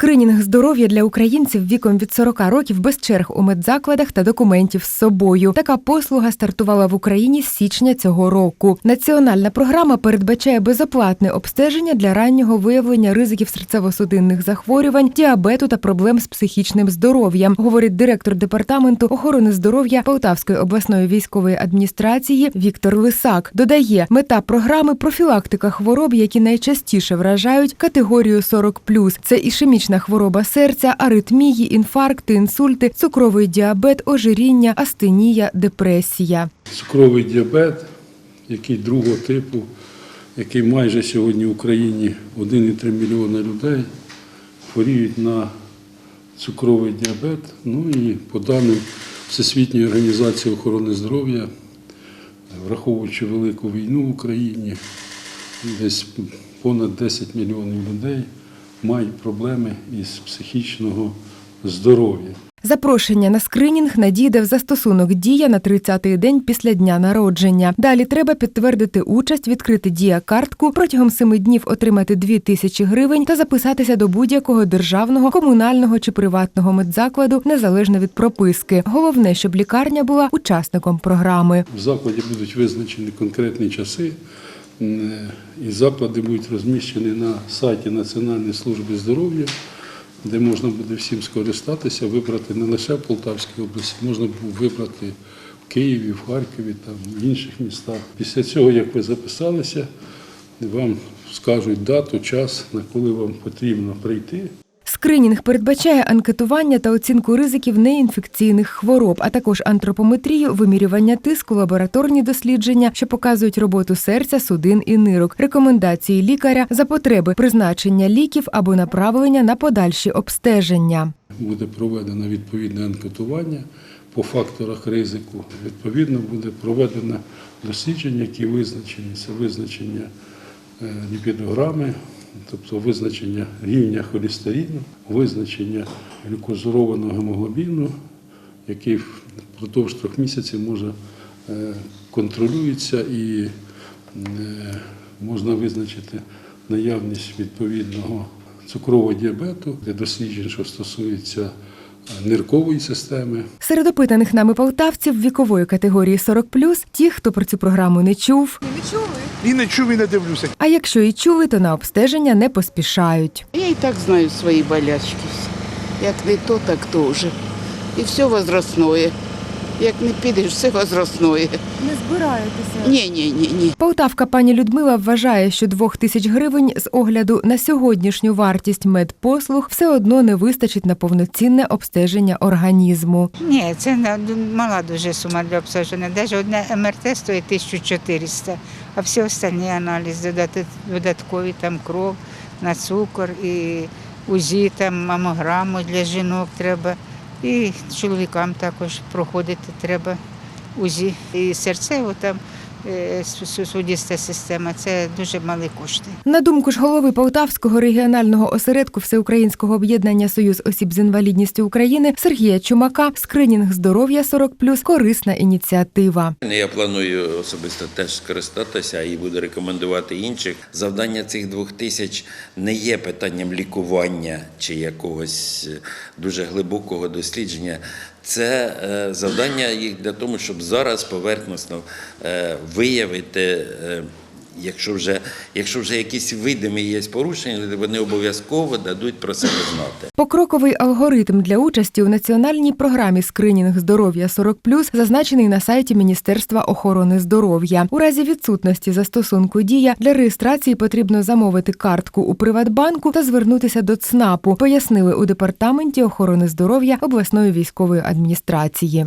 Скринінг здоров'я для українців віком від 40 років без черг у медзакладах та документів з собою. Така послуга стартувала в Україні з січня цього року. Національна програма передбачає безоплатне обстеження для раннього виявлення ризиків серцево-судинних захворювань, діабету та проблем з психічним здоров'ям, говорить директор департаменту охорони здоров'я Полтавської обласної військової адміністрації Віктор Лисак. Додає, мета програми профілактика хвороб, які найчастіше вражають категорію 40+. Це ішемічна хвороба серця, аритмії, інфаркти, інсульти, цукровий діабет, ожиріння, астенія, депресія. Цукровий діабет, який другого типу, який майже сьогодні в Україні 1,3 мільйона людей хворіють на цукровий діабет. Ну і по даним Всесвітньої організації охорони здоров'я, враховуючи велику війну в Україні, десь понад 10 мільйонів людей мають проблеми із психічного здоров'я. Запрошення на скринінг надійде в застосунок Дія на 30-й день після дня народження. Далі треба підтвердити участь, відкрити дія картку, протягом семи днів отримати 2 тисячі гривень та записатися до будь-якого державного, комунального чи приватного медзакладу незалежно від прописки. Головне, щоб лікарня була учасником програми. В закладі будуть визначені конкретні часи, і заклади будуть розміщені на сайті Національної служби здоров'я, де можна буде всім скористатися, вибрати не лише в Полтавській області, можна вибрати в Києві, в Харкові, там, в інших містах. Після цього, як ви записалися, вам скажуть дату, час, на коли вам потрібно прийти. Скринінг передбачає анкетування та оцінку ризиків неінфекційних хвороб, а також антропометрію, вимірювання тиску, лабораторні дослідження, що показують роботу серця, судин і нирок, рекомендації лікаря за потреби призначення ліків або направлення на подальші обстеження. буде проведено відповідне анкетування по факторах ризику. Відповідно, буде проведено дослідження, які визначені. Це визначення е, ліпідограми, тобто визначення рівня холестерину, визначення глюкозурованого гемоглобіну, який впродовж трьох місяців може е, контролюється і е, можна визначити наявність відповідного цукрового діабету, де досліджень, що стосується ниркової системи, Серед опитаних нами полтавців вікової категорії 40+, ті, хто про цю програму не чув. І не чув, і не дивлюся. А якщо і чули, то на обстеження не поспішають. Я і так знаю свої болячки. Як не то, так то вже. І все возрастное. Як не підеш, все возрастное. Не збираєтеся. Ні, ні, ні, ні. Полтавка пані Людмила вважає, що двох тисяч гривень з огляду на сьогоднішню вартість медпослуг все одно не вистачить на повноцінне обстеження організму. Ні, це мала дуже сума для обстеження. Навіть одне МРТ стоїть 1400, а всі останні аналізи додати- додаткові, там кров на цукор і УЗІ, там мамограму для жінок треба. І чоловікам також проходити треба УЗІ. І серцево там е, система. Це дуже малі кошти. На думку ж голови Полтавського регіонального осередку Всеукраїнського об'єднання Союз осіб з інвалідністю України Сергія Чумака, скринінг здоров'я 40+, корисна ініціатива. Я планую особисто теж скористатися і буду рекомендувати інших. Завдання цих двох тисяч не є питанням лікування чи якогось е, дуже глибокого дослідження. Це е, завдання їх для того, щоб зараз поверхносно е, виявити. Якщо вже, якщо вже якісь видимі є порушення, вони обов'язково дадуть про себе знати. Покроковий алгоритм для участі у національній програмі скринінг здоров'я 40+, зазначений на сайті Міністерства охорони здоров'я. У разі відсутності застосунку дія для реєстрації потрібно замовити картку у Приватбанку та звернутися до ЦНАПу, пояснили у департаменті охорони здоров'я обласної військової адміністрації.